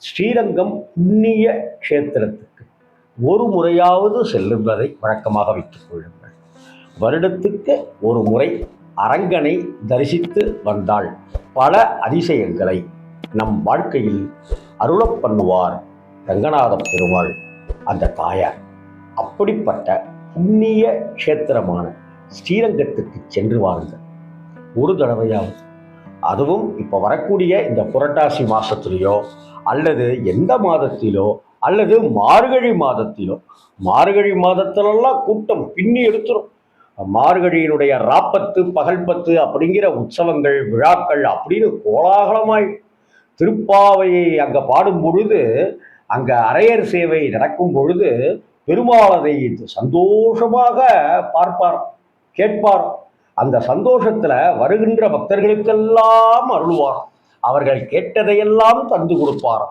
ஸ்ரீரங்கம் புண்ணிய க்ஷேத்திரத்துக்கு ஒரு முறையாவது செல்லுவதை வழக்கமாக வைத்துக் கொள்ளுங்கள். வருடத்துக்கு ஒரு முறை அரங்கனை தரிசித்து வந்தால் பல அதிசயங்களை நம் வாழ்க்கையில் அருளப் பண்ணுவார் ரங்கநாத பெருமாள் அந்த தாயார். அப்படிப்பட்ட புண்ணிய க்ஷேத்திரமான ஸ்ரீரங்கத்துக்கு சென்று வாருங்கள். ஒரு தடவையாவது அதுவும் இப்போ வரக்கூடிய இந்த புரட்டாசி மாதத்துலேயோ அல்லது எந்த மாதத்திலோ அல்லது மார்கழி மாதத்திலோ மார்கழி மாதத்திலெல்லாம் கூட்டம் பின்னி எடுத்துரும். மார்கழியினுடைய ராப்பத்து பகல்பத்து அப்படிங்கிற உற்சவங்கள் விழாக்கள் அப்படின்னு கோலாகலமாய் திருப்பாவையை அங்கே பாடும் பொழுது அங்கே அரையர் சேவை நடக்கும் பொழுது பெருமாள் அதை சந்தோஷமாக பார்ப்பார் கேட்பார் அந்த சந்தோஷத்துல வருகின்ற பக்தர்களுக்கெல்லாம் அருள்வார். அவர்கள் கேட்டதையெல்லாம் தந்து கொடுப்பார்